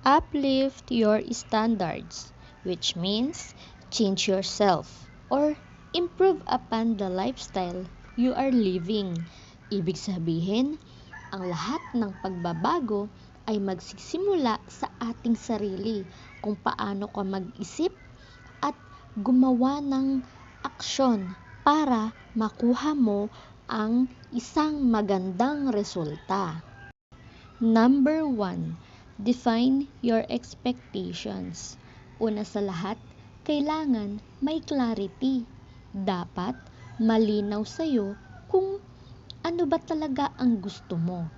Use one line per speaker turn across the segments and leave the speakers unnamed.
Uplift your standards, which means change yourself or improve upon the lifestyle you are living. Ibig sabihin, ang lahat ng pagbabago ay magsisimula sa ating sarili kung paano ka mag-isip at gumawa ng aksyon para makuha mo ang isang magandang resulta. Number 1. Define your expectations. Una sa lahat, kailangan may clarity. Dapat malinaw sa'yo kung ano ba talaga ang gusto mo.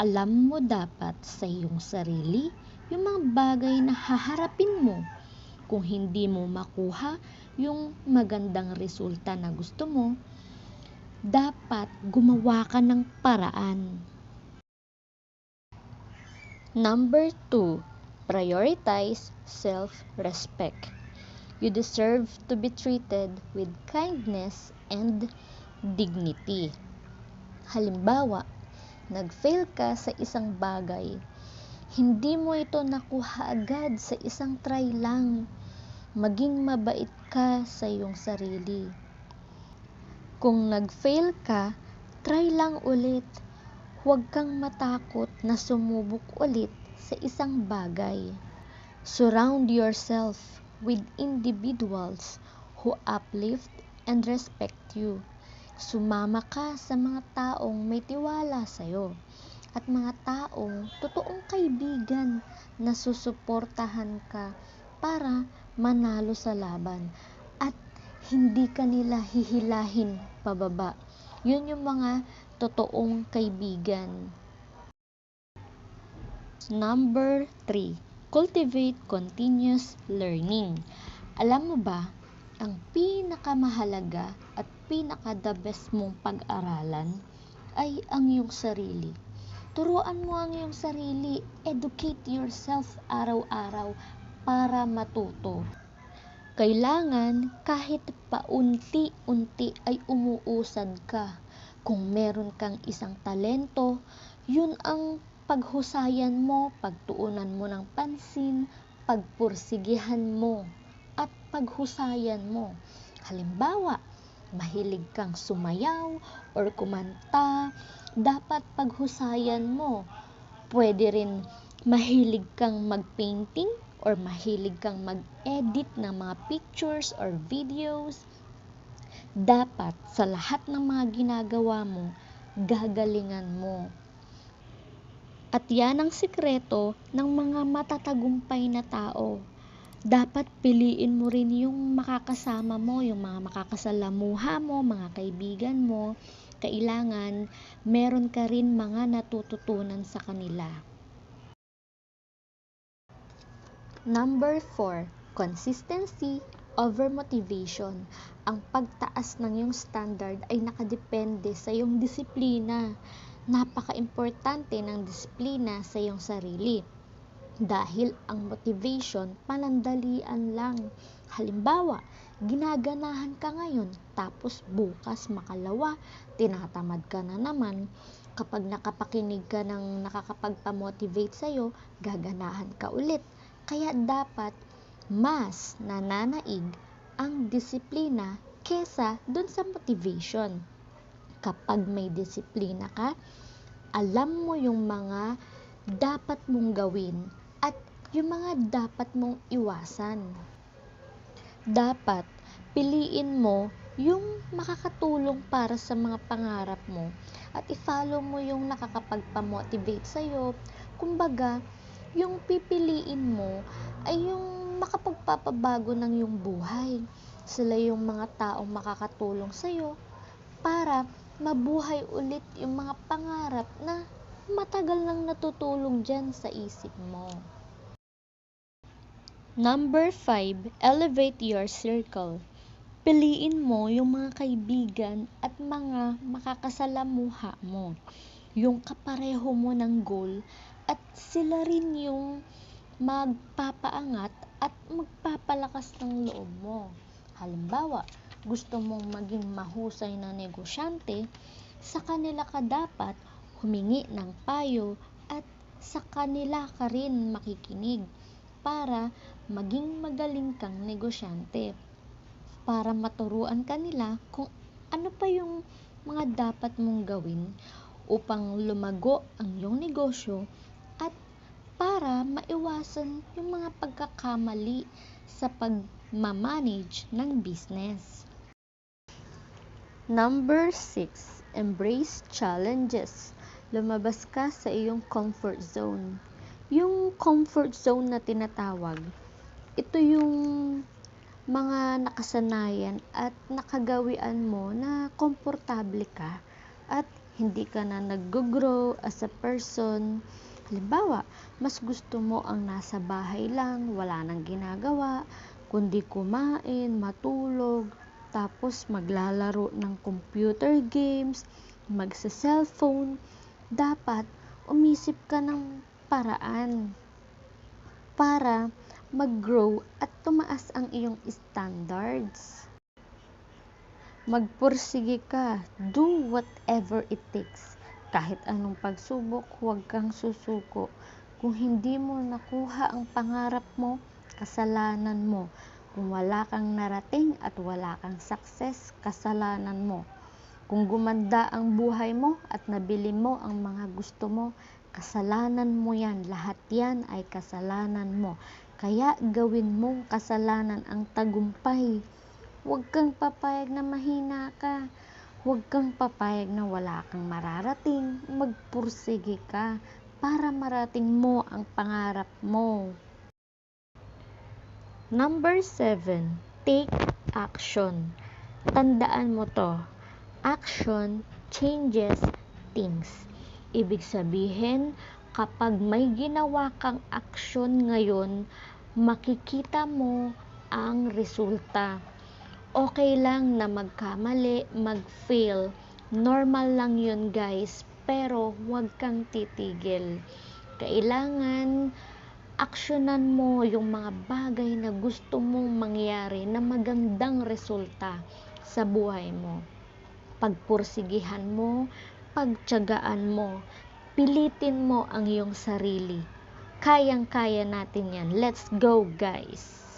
Alam mo dapat sa iyong sarili yung mga bagay na haharapin mo. Kung hindi mo makuha yung magandang resulta na gusto mo, dapat gumawa ka ng paraan. Number 2. Prioritize self-respect. You deserve to be treated with kindness and dignity. Halimbawa, nag-fail ka sa isang bagay, hindi mo ito nakuha agad sa isang try lang. Maging mabait ka sa iyong sarili. Kung nag-fail ka, try lang ulit. Huwag kang matakot na sumubok ulit sa isang bagay. Surround yourself with individuals who uplift and respect you. Sumama ka sa mga taong may tiwala sa'yo at mga taong totoong kaibigan na susuportahan ka para manalo sa laban at hindi ka nila hihilahin pababa. Yun yung mga totoong kaibigan. Number 3. Cultivate continuous learning. Alam mo ba, ang pinakamahalaga at pinaka-the best mong pag-aralan ay ang iyong sarili. Turuan mo ang iyong sarili, educate yourself araw-araw para matuto. Kailangan kahit paunti-unti ay umuusad ka. Kung meron kang isang talento, yun ang paghusayan mo, pagtuunan mo ng pansin, pagpursigihan mo, at paghusayan mo. Halimbawa, mahilig kang sumayaw or kumanta, dapat paghusayan mo. Pwede rin mahilig kang magpainting or mahilig kang mag-edit ng mga pictures or videos. Dapat sa lahat ng mga ginagawa mo, gagalingan mo. At yan ang sikreto ng mga matatagumpay na tao. Dapat piliin mo rin yung makakasama mo, yung mga makakasalamuha mo, mga kaibigan mo. Kailangan meron ka rin mga natututunan sa kanila. Number 4. Consistency over motivation. Ang pagtaas ng iyong standard ay nakadepende sa iyong disiplina. Napaka-importante ng disiplina sa iyong sarili. Dahil ang motivation panandalian lang. Halimbawa, ginaganahan ka ngayon tapos bukas makalawa, tinatamad ka na naman. Kapag nakapakinig ka ng nakakapagpamotivate sa'yo, gaganahan ka ulit. Kaya dapat mas nananaig ang disiplina kesa dun sa motivation. Kapag may disiplina ka, alam mo yung mga dapat mong gawin at yung mga dapat mong iwasan. Dapat piliin mo yung makakatulong para sa mga pangarap mo at i-follow mo yung nakakapagpamotivate sa'yo. Kumbaga, yung pipiliin mo ay yung makapagpapabago ng yung buhay. Sila yung mga taong makakatulong sa'yo para mabuhay ulit yung mga pangarap na matagal nang natutulog dyan sa isip mo. Number 5, elevate your circle. Piliin mo yung mga kaibigan at mga makakasalamuha mo. Yung kapareho mo ng goal at sila rin yung magpapaangat at magpapalakas ng loob mo. Halimbawa, gusto mong maging mahusay na negosyante, sa kanila ka dapat humingi ng payo at sa kanila ka rin makikinig para maging magaling kang negosyante. Para maturuan ka nila kung ano pa yung mga dapat mong gawin upang lumago ang iyong negosyo para maiwasan yung mga pagkakamali sa pagmamanage ng business. Number 6. Embrace challenges. Lumabas ka sa iyong comfort zone. Yung comfort zone na tinatawag, ito yung mga nakasanayan at nakagawian mo na komportable ka at hindi ka na nag-grow as a person. Halimbawa, mas gusto mo ang nasa bahay lang, wala nang ginagawa, kundi kumain, matulog, tapos maglalaro ng computer games, magsa-cellphone. Dapat umisip ka ng paraan para mag-grow at tumaas ang iyong standards. Magpursige ka, do whatever it takes. Kahit anong pagsubok, huwag kang susuko. Kung hindi mo nakuha ang pangarap mo, kasalanan mo. Kung wala kang narating at wala kang success, kasalanan mo. Kung gumanda ang buhay mo at nabili mo ang mga gusto mo, kasalanan mo yan. Lahat yan ay kasalanan mo. Kaya gawin mong kasalanan ang tagumpay. Huwag kang papayag na mahina ka. Huwag kang papayag na wala kang mararating. Magpursige ka para marating mo ang pangarap mo. Number 7. Take action. Tandaan mo to. Action changes things. Ibig sabihin, kapag may ginawa kang aksyon ngayon, makikita mo ang resulta. Okay lang na magkamali, mag-fail. Normal lang yun guys, pero huwag kang titigil. Kailangan aksyonan mo yung mga bagay na gusto mong mangyari na magandang resulta sa buhay mo. Pagpursigihan mo, pagtyagaan mo, pilitin mo ang iyong sarili. Kayang-kaya natin yan. Let's go guys!